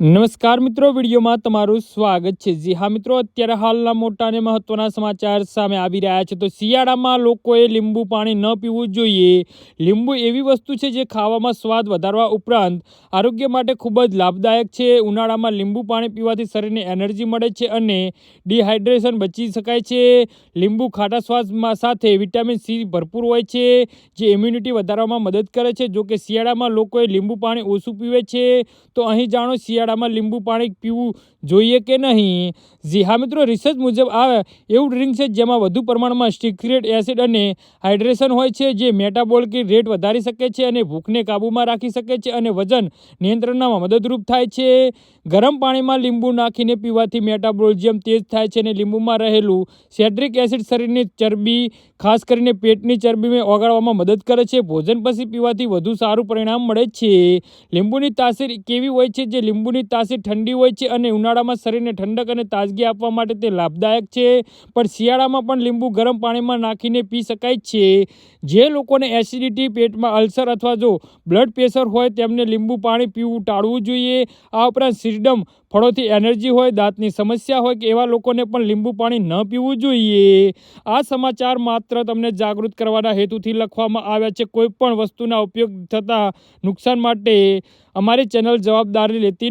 નમસ્કાર મિત્રો, વિડીયોમાં તમારું સ્વાગત છે. જી હા મિત્રો, અત્યારે હાલના મોટા અને મહત્વના સમાચાર સામે આવી રહ્યા છે. તો શિયાળામાં લોકોએ લીંબુ પાણી ન પીવું જોઈએ. લીંબુ એવી વસ્તુ છે જે ખાવામાં સ્વાદ વધારવા ઉપરાંત આરોગ્ય માટે ખૂબ જ લાભદાયક છે. ઉનાળામાં લીંબુ પાણી પીવાથી શરીરને એનર્જી મળે છે અને ડિહાઇડ્રેશન બચી શકાય છે. લીંબુ ખાટા સ્વાદમાં સાથે વિટામિન સી ભરપૂર હોય છે, જે ઇમ્યુનિટી વધારવામાં મદદ કરે છે. જો કે શિયાળામાં લોકોએ લીંબુ પાણી ઓછું પીવે છે, તો અહીં જાણો શિયાળામાં લીંબુ પાણી પીવું જોઈએ કે નહીં? જી હા મિત્રો રિસર્ચ મુજબ આ એવું ડ્રિંક છે જેમાં વધુ પ્રમાણમાં સ્ટીક્રેટ એસિડ અને હાઇડ્રેશન હોય છે, જે મેટાબોલિક રેટ વધારી શકે છે અને ભૂખને કાબૂમાં રાખી શકે છે અને વજન નિયંત્રણમાં મદદરૂપ થાય છે. ગરમ પાણીમાં લીંબુ નાખીને પીવાથી મેટાબોલિઝમ તેજ થાય છે અને લીંબુમાં રહેલું સેટ્રિક એસિડ શરીરની ચરબી, ખાસ કરીને પેટની ચરબીને ઓગાળવામાં મદદ કરે છે. ભોજન પછી પીવાથી વધુ સારું પરિણામ મળે છે. લીંબુની તાસીર કેવી હોય છે? જે લીંબુની તાસીર ઠંડી હોય છે અને ઉનાળામાં શરીરને ઠંડક અને તાજગી આપવા માટે તે લાભદાયક છે. પણ શિયાળામાં પણ લીંબુ ગરમ પાણીમાં નાખીને પી શકાય છે. જે લોકોને એસિડિટી, પેટમાં અલ્સર અથવા જો બ્લડ પ્રેશર હોય તેમને લીંબુ પાણી પીવું ટાળવું જોઈએ. આ ઉપરાંત સિરડમ ફળોથી એનર્જી હોય, દાંતની સમસ્યા હોય કે એવા લોકોને પણ લીંબુ પાણી ન પીવું જોઈએ. આ સમાચાર માત્ર તમને જાગૃત કરવાના હેતુથી લખવામાં આવ્યા છે. કોઈ પણ વસ્તુના ઉપયોગ થતાં નુકસાન માટે અમારી ચેનલ જવાબદારી લેતી